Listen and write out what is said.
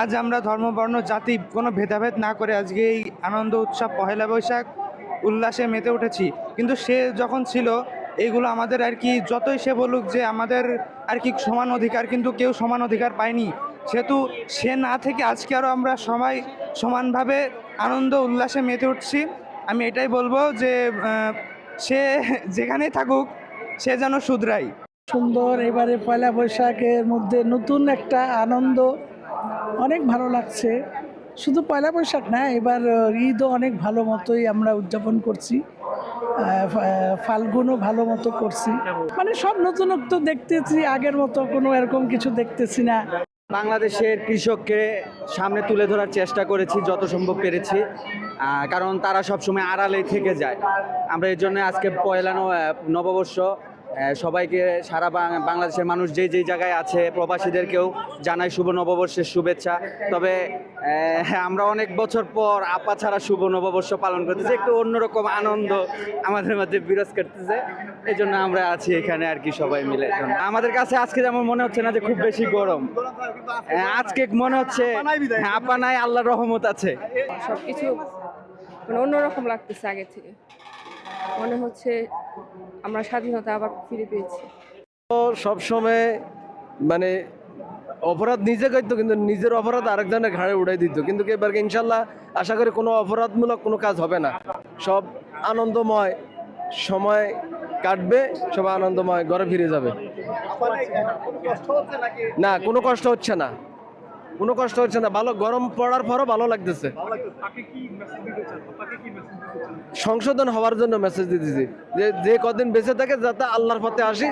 আজ আমরা ধর্মবর্ণ জাতি কোনো ভেদাভেদ না করে আজকে এই আনন্দ, উৎসব, পহেলা বৈশাখ উল্লাসে মেতে উঠেছি। কিন্তু সে যখন ছিল, এইগুলো আমাদের আর কি যতই সে বলুক যে আমাদের আর কি সমান অধিকার, কিন্তু কেউ সমান অধিকার পায়নি। সেহেতু সে না থেকে আজকে আরও আমরা সবাই সমানভাবে আনন্দ, উল্লাসে মেতে উঠছি। আমি এটাই বলব যে সে যেখানেই থাকুক, সে যেন শুধরাই সুন্দর, এবারে পয়লা বৈশাখের মধ্যে নতুন একটা আনন্দ অনেক ভালো লাগছে। শুধু পয়লা বৈশাখ না, এবার ঈদও অনেক ভালো মতোই আমরা উদযাপন করছি। ফাল্গুনও ভালো মতো করছি। মানে সব নতুনত্ব দেখতেছি, আগের মতো কোনো এরকম কিছু দেখতেছি না। বাংলাদেশের কৃষককে সামনে তুলে ধরার চেষ্টা করেছি, যত সম্ভব পেরেছি। কারণ তারা সবসময় আড়ালেই থেকে যায়। আমরা এর জন্য আজকে পয়লা নববর্ষ সবাইকে সারা বাংলাদেশের মানুষ যে যেই জায়গায় আছে, প্রবাসীদেরকেও জানাই শুভ নববর্ষের শুভেচ্ছা। তবে আমরা অনেক বছর পর আপা ছাড়া শুভ নববর্ষ পালন করতেছি। একটু অন্যরকম আনন্দ আমাদের মধ্যে বিরাজ করতেছে। এই জন্য আমরা আছি এখানে আর কি সবাই মিলে। আমাদের কাছে আজকে যেমন মনে হচ্ছে না যে খুব বেশি গরম আজকে মনে হচ্ছে আপা নাই আল্লাহ রহমত আছে। সব কিছু মানে অন্যরকম লাগতেছে আগে থেকে। মনে হচ্ছে আমরা স্বাধীনতা আবার ফিরে পেয়েছি। সব সময় মানে অপরাধ নিজে করতো কিন্তু নিজের অপরাধ আরেকজনের ঘাড়ে উড়াই দিত। কিন্তু এবার ইনশাল্লাহ আশা করি কোনো অপরাধমূলক কোনো কাজ হবে না। সব আনন্দময় সময় কাটবে সব আনন্দময় ঘরে ফিরে যাবে। না কোনো কষ্ট হচ্ছে না। কোনো কষ্ট হচ্ছে না ভালো গরম পড়ার পরও ভালো লাগতেছে। সংশোধন হওয়ার জন্য মেসেজ দিতেছি। যে যে কদিন বেঁচে থাকে যাতে আল্লাহর পথে আসি